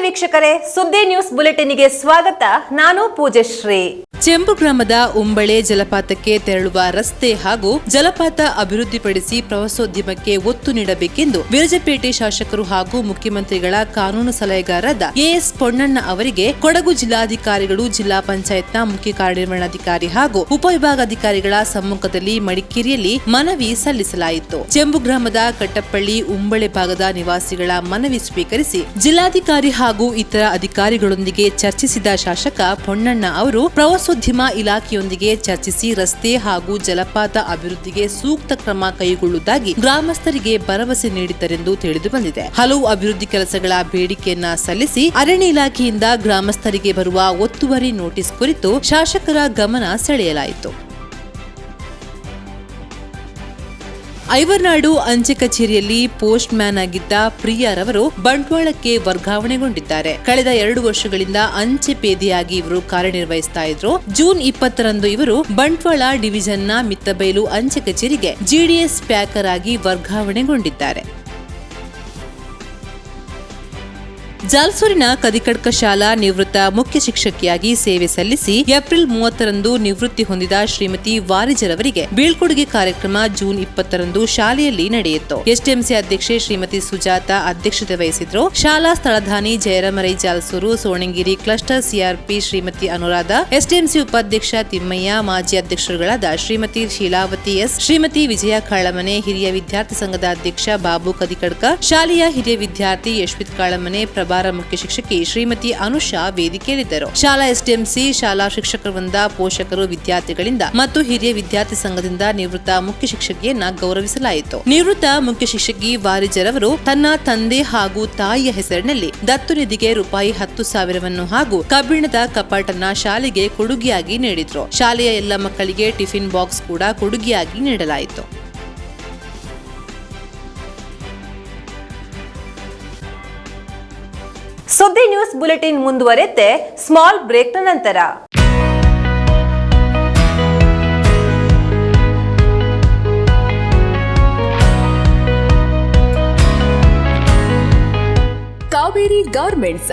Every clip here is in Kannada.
ವೀಕ್ಷಕರೇ ಸುದ್ದಿ ನ್ಯೂಸ್ ಬುಲೆಟಿನ್ಗೆ ಸ್ವಾಗತ. ನಾನು ಪೂಜಶ್ರೀ. ಚೆಂಬು ಗ್ರಾಮದ ಉಂಬಳೆ ಜಲಪಾತಕ್ಕೆ ತೆರಳುವ ರಸ್ತೆ ಹಾಗೂ ಜಲಪಾತ ಅಭಿವೃದ್ಧಿಪಡಿಸಿ ಪ್ರವಾಸೋದ್ಯಮಕ್ಕೆ ಒತ್ತು ನೀಡಬೇಕೆಂದು ವಿರಜಪೇಟೆ ಶಾಸಕರು ಹಾಗೂ ಮುಖ್ಯಮಂತ್ರಿಗಳ ಕಾನೂನು ಸಲಹೆಗಾರರಾದ ಎಎಸ್ ಪೊಣ್ಣಣ್ಣ ಅವರಿಗೆ ಕೊಡಗು ಜಿಲ್ಲಾಧಿಕಾರಿಗಳು, ಜಿಲ್ಲಾ ಪಂಚಾಯತ್ನ ಮುಖ್ಯ ಕಾರ್ಯನಿರ್ವಹಣಾಧಿಕಾರಿ ಹಾಗೂ ಉಪವಿಭಾಗಾಧಿಕಾರಿಗಳ ಸಮ್ಮುಖದಲ್ಲಿ ಮಡಿಕೇರಿಯಲ್ಲಿ ಮನವಿ ಸಲ್ಲಿಸಲಾಯಿತು. ಚೆಂಬು ಗ್ರಾಮದ ಕಟ್ಟಪ್ಪಳ್ಳಿ ಉಂಬಳೆ ಭಾಗದ ನಿವಾಸಿಗಳ ಮನವಿ ಸ್ವೀಕರಿಸಿ ಜಿಲ್ಲಾಧಿಕಾರಿ ಹಾಗೂ ಇತರ ಅಧಿಕಾರಿಗಳೊಂದಿಗೆ ಚರ್ಚಿಸಿದ ಶಾಸಕ ಪೊಣ್ಣಣ್ಣ ಅವರು ಪ್ರವಾಸೋದ್ಯಮ ಇಲಾಖೆಯೊಂದಿಗೆ ಚರ್ಚಿಸಿ ರಸ್ತೆ ಹಾಗೂ ಜಲಪಾತ ಅಭಿವೃದ್ಧಿಗೆ ಸೂಕ್ತ ಕ್ರಮ ಕೈಗೊಳ್ಳುವುದಾಗಿ ಗ್ರಾಮಸ್ಥರಿಗೆ ಭರವಸೆ ನೀಡಿದ್ದರೆಂದು ತಿಳಿದು ಬಂದಿದೆ. ಹಲವು ಅಭಿವೃದ್ಧಿ ಕೆಲಸಗಳ ಬೇಡಿಕೆಯನ್ನ ಸಲ್ಲಿಸಿ ಅರಣ್ಯ ಇಲಾಖೆಯಿಂದ ಗ್ರಾಮಸ್ಥರಿಗೆ ಬರುವ ಒತ್ತುವರಿ ನೋಟಿಸ್ ಕುರಿತು ಶಾಸಕರ ಗಮನ ಸೆಳೆಯಲಾಯಿತು. ಐವರ್ನಾಡು ಅಂಚೆ ಕಚೇರಿಯಲ್ಲಿ ಪೋಸ್ಟ್ ಮ್ಯಾನ್ ಆಗಿದ್ದ ಪ್ರಿಯಾರವರು ಬಂಟ್ವಾಳಕ್ಕೆ ವರ್ಗಾವಣೆಗೊಂಡಿದ್ದಾರೆ. ಕಳೆದ ಎರಡು ವರ್ಷಗಳಿಂದ ಅಂಚೆ ಪೇದೆಯಾಗಿ ಇವರು ಕಾರ್ಯನಿರ್ವಹಿಸ್ತಾ ಇದ್ರು. ಜೂನ್ ಇಪ್ಪತ್ತರಂದು ಇವರು ಬಂಟ್ವಾಳ ಡಿವಿಷನ್ನ ಮಿತ್ತಬೈಲು ಅಂಚೆ ಕಚೇರಿಗೆ ಜಿಡಿಎಸ್ ಪ್ಯಾಕರ್ ಆಗಿ ವರ್ಗಾವಣೆಗೊಂಡಿದ್ದಾರೆ. ಜಾಲ್ಸೂರಿನ ಕದಿಕಡ್ಕ ಶಾಲಾ ನಿವೃತ್ತ ಮುಖ್ಯ ಶಿಕ್ಷಕಿಯಾಗಿ ಸೇವೆ ಸಲ್ಲಿಸಿ ಏಪ್ರಿಲ್ ಮೂವತ್ತರಂದು ನಿವೃತ್ತಿ ಹೊಂದಿದ ಶ್ರೀಮತಿ ವಾರಿಜರವರಿಗೆ ಬೀಳ್ಕೊಡುಗೆ ಕಾರ್ಯಕ್ರಮ ಜೂನ್ ಇಪ್ಪತ್ತರಂದು ಶಾಲೆಯಲ್ಲಿ ನಡೆಯಿತು. ಎಸ್ಟಿಎಂಸಿ ಅಧ್ಯಕ್ಷೆ ಶ್ರೀಮತಿ ಸುಜಾತ ಅಧ್ಯಕ್ಷತೆ ವಹಿಸಿದ್ರು. ಶಾಲಾ ಸ್ಥಳಧಾನಿ ಜಯರಾಮರೈ Jalsoor, Sonangiri cluster CRP Shrimati Anuradha SDMC ಉಪಾಧ್ಯಕ್ಷ ತಿಮ್ಮಯ್ಯ, ಮಾಜಿ ಅಧ್ಯಕ್ಷರುಗಳಾದ ಶ್ರೀಮತಿ ಶೀಲಾವತಿ ಎಸ್, ಶ್ರೀಮತಿ ವಿಜಯ ಕಾಳಮನೆ, ಹಿರಿಯ ವಿದ್ಯಾರ್ಥಿ ಸಂಘದ ಅಧ್ಯಕ್ಷ ಬಾಬು ಕದಿಕಡ್ಕ, ಶಾಲೆಯ ಹಿರಿಯ ವಿದ್ಯಾರ್ಥಿ ಯಶ್ವಿತ್ ಕಾಳಮನೆ ಪ್ರಭಾರ ಮುಖ್ಯ ಶಿಕ್ಷಕಿ ಶ್ರೀಮತಿ ಅನುಷಾ ವೇದಿಕೆಯಲ್ಲಿದ್ದರು. ಶಾಲಾ ಎಸ್ಡಿಎಂಸಿ ಶಾಲಾ ಶಿಕ್ಷಕ ವೃಂದ ಪೋಷಕರು, ವಿದ್ಯಾರ್ಥಿಗಳಿಂದ ಮತ್ತು ಹಿರಿಯ ವಿದ್ಯಾರ್ಥಿ ಸಂಘದಿಂದ ನಿವೃತ್ತ ಮುಖ್ಯ ಶಿಕ್ಷಕಿಯನ್ನ ಗೌರವಿಸಲಾಯಿತು. ನಿವೃತ್ತ ಮುಖ್ಯ ಶಿಕ್ಷಕಿ ವಾರಿಜರವರು ತನ್ನ ತಂದೆ ಹಾಗೂ ತಾಯಿಯ ಹೆಸರಿನಲ್ಲಿ ದತ್ತು ನಿಧಿಗೆ ರೂಪಾಯಿ ಹತ್ತು ಸಾವಿರವನ್ನು ಹಾಗೂ ಕಬ್ಬಿಣದ ಕಪಾಟನ್ನ ಶಾಲೆಗೆ ಕೊಡುಗೆಯಾಗಿ ನೀಡಿದ್ರು. ಶಾಲೆಯ ಎಲ್ಲ ಮಕ್ಕಳಿಗೆ ಟಿಫಿನ್ ಬಾಕ್ಸ್ ಕೂಡ ಕೊಡುಗೆಯಾಗಿ ನೀಡಲಾಯಿತು. ಸುದ್ದಿ ನ್ಯೂಸ್ ಬುಲೆಟಿನ್ ಮುಂದುವರೆತೆ ಸ್ಮಾಲ್ ಬ್ರೇಕ್ನ ನಂತರ. ಕಾವೇರಿ ಗಾರ್ಮೆಂಟ್ಸ್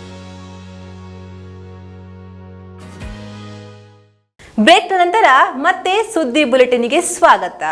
ಬ್ರೇಕ್ನ ನಂತರ ಮತ್ತೆ ಸುದ್ದಿ ಬುಲೆಟಿನ್ಗೆ ಸ್ವಾಗತ.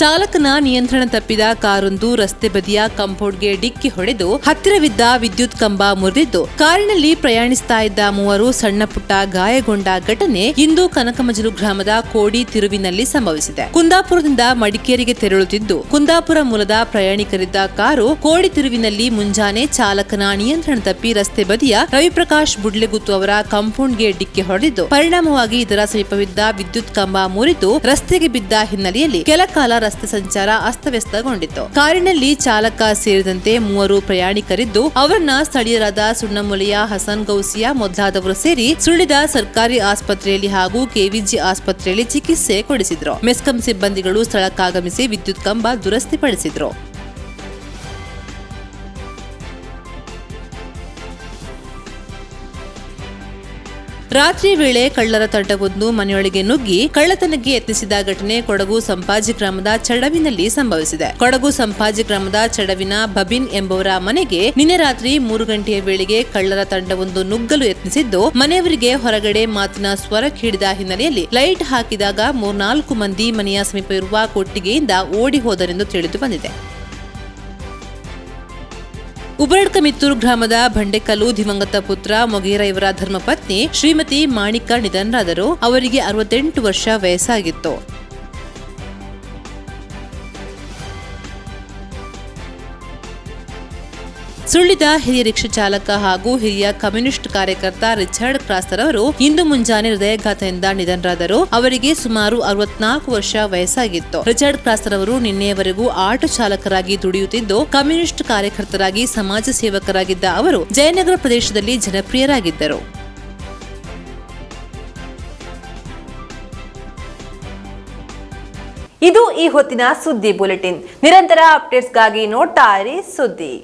ಚಾಲಕನ ನಿಯಂತ್ರಣ ತಪ್ಪಿದ ಕಾರೊಂದು ರಸ್ತೆ ಬದಿಯ ಕಾಂಪೌಂಡ್ಗೆ ಡಿಕ್ಕಿ ಹೊಡೆದು ಹತ್ತಿರವಿದ್ದ ವಿದ್ಯುತ್ ಕಂಬ ಮುರಿದಿದ್ದು, ಕಾರಿನಲ್ಲಿ ಪ್ರಯಾಣಿಸ್ತಾ ಇದ್ದ ಮೂವರು ಸಣ್ಣ ಪುಟ್ಟ ಗಾಯಗೊಂಡ ಘಟನೆ ಇಂದು ಕನಕಮಜಲು ಗ್ರಾಮದ ಕೋಡಿ ತಿರುವಿನಲ್ಲಿ ಸಂಭವಿಸಿದೆ. ಕುಂದಾಪುರದಿಂದ ಮಡಿಕೇರಿಗೆ ತೆರಳುತ್ತಿದ್ದು, ಕುಂದಾಪುರ ಮೂಲದ ಪ್ರಯಾಣಿಕರಿದ್ದ ಕಾರು ಕೋಡಿ ತಿರುವಿನಲ್ಲಿ ಮುಂಜಾನೆ ಚಾಲಕನ ನಿಯಂತ್ರಣ ತಪ್ಪಿ ರಸ್ತೆ ಬದಿಯ ರವಿಪ್ರಕಾಶ್ ಬುಡ್ಲೆಗುತ್ತು ಅವರ ಕಾಂಪೌಂಡ್ಗೆ ಡಿಕ್ಕಿ ಹೊಡೆದಿದ್ದು, ಪರಿಣಾಮವಾಗಿ ಇದರ ಸಮೀಪವಿದ್ದ ವಿದ್ಯುತ್ ಕಂಬ ಮುರಿದು ರಸ್ತೆಗೆ ಬಿದ್ದ ಹಿನ್ನೆಲೆಯಲ್ಲಿ ಕೆಲ ಕಾಲ ರಸ್ತೆ ಸಂಚಾರ ಅಸ್ತವ್ಯಸ್ತಗೊಂಡಿತ್ತು. ಕಾರಿನಲ್ಲಿ ಚಾಲಕ ಸೇರಿದಂತೆ ಮೂವರು ಪ್ರಯಾಣಿಕರಿದ್ದು, ಅವರನ್ನ ಸ್ಥಳೀಯರಾದ ಸುಣ್ಣಮುಲೆಯ ಹಸನ್ ಗೌಸಿಯಾ ಮೊದಲಾದವರು ಸೇರಿ ಸುಳ್ಳಿದ ಸರ್ಕಾರಿ ಆಸ್ಪತ್ರೆಯಲ್ಲಿ ಹಾಗೂ ಕೆವಿಜಿ ಆಸ್ಪತ್ರೆಯಲ್ಲಿ ಚಿಕಿತ್ಸೆ ಕೊಡಿಸಿದ್ರು. ಮೆಸ್ಕಾಂ ಸಿಬ್ಬಂದಿಗಳು ಸ್ಥಳಕ್ಕಾಗಮಿಸಿ ವಿದ್ಯುತ್ ಕಂಬ ದುರಸ್ತಿಪಡಿಸಿದ್ರು. ರಾತ್ರಿ ವೇಳೆ ಕಳ್ಳರ ತಂಡವೊಂದು ಮನೆಯೊಳಗೆ ನುಗ್ಗಿ ಕಳ್ಳತನಕ್ಕೆ ಯತ್ನಿಸಿದ ಘಟನೆ ಕೊಡಗು ಸಂಪಾಜಿ ಗ್ರಾಮದ ಚಡವಿನಲ್ಲಿ ಸಂಭವಿಸಿದೆ. ಕೊಡಗು ಸಂಪಾಜಿ ಗ್ರಾಮದ ಚಡವಿನ ಬಬಿನ್ ಎಂಬುವರ ಮನೆಗೆ ನಿನ್ನೆ ರಾತ್ರಿ ಮೂರು ಗಂಟೆಯ ವೇಳೆಗೆ ಕಳ್ಳರ ತಂಡವೊಂದು ನುಗ್ಗಲು ಯತ್ನಿಸಿದ್ದು, ಮನೆಯವರಿಗೆ ಹೊರಗಡೆ ಮಾತಿನ ಸ್ವರ ಹಿಡಿದ ಹಿನ್ನೆಲೆಯಲ್ಲಿ ಲೈಟ್ ಹಾಕಿದಾಗ ಮೂರ್ನಾಲ್ಕು ಮಂದಿ ಮನೆಯ ಸಮೀಪ ಇರುವ ಕೊಟ್ಟಿಗೆಯಿಂದ ಓಡಿ ಹೋದರೆಂದು ತಿಳಿದು ಬಂದಿದೆ. ಉಬರಡ್ಕ ಮಿತ್ತೂರು ಗ್ರಾಮದ ಬಂಡೆಕಲ್ಲು ದಿವಂಗತ ಪುತ್ರ ಮೊಗೇರ ಇವರ ಧರ್ಮಪತ್ನಿ ಶ್ರೀಮತಿ ಮಾಣಿಕ ನಿಧನರಾದರು. ಅವರಿಗೆ ಅರವತ್ತೆಂಟು ವರ್ಷ ವಯಸ್ಸಾಗಿತ್ತು. ಸುಳ್ಳಿದ ಹಿರಿಯ ರಿಕ್ಷಾ ಚಾಲಕ ಹಾಗೂ ಹಿರಿಯ ಕಮ್ಯುನಿಸ್ಟ್ ಕಾರ್ಯಕರ್ತ ರಿಚರ್ಡ್ ಕ್ರಾಸ್ತರ್ ಅವರು ಇಂದು ಮುಂಜಾನೆ ಹೃದಯಘಾತದಿಂದ ನಿಧನರಾದರು. ಅವರಿಗೆ ಸುಮಾರು ಅರವತ್ನಾಲ್ಕು ವರ್ಷ ವಯಸ್ಸಾಗಿತ್ತು. ರಿಚರ್ಡ್ ಕ್ರಾಸ್ತರ್ ಅವರು ನಿನ್ನೆಯವರೆಗೂ ಆಟೋ ಚಾಲಕರಾಗಿ ದುಡಿಯುತ್ತಿದ್ದು, ಕಮ್ಯುನಿಸ್ಟ್ ಕಾರ್ಯಕರ್ತರಾಗಿ ಸಮಾಜ ಸೇವಕರಾಗಿದ್ದ ಅವರು ಜಯನಗರ ಪ್ರದೇಶದಲ್ಲಿ ಜನಪ್ರಿಯರಾಗಿದ್ದರು. ಇದು ಈ ಹೊತ್ತಿನ ಸುದ್ದಿ ಬುಲೆಟಿನ್. ನಿರಂತರ ಅಪ್ಡೇಟ್ಸ್ಗಾಗಿ ನೋಡ್ತಾ ಇರಿ ಸುದ್ದಿ.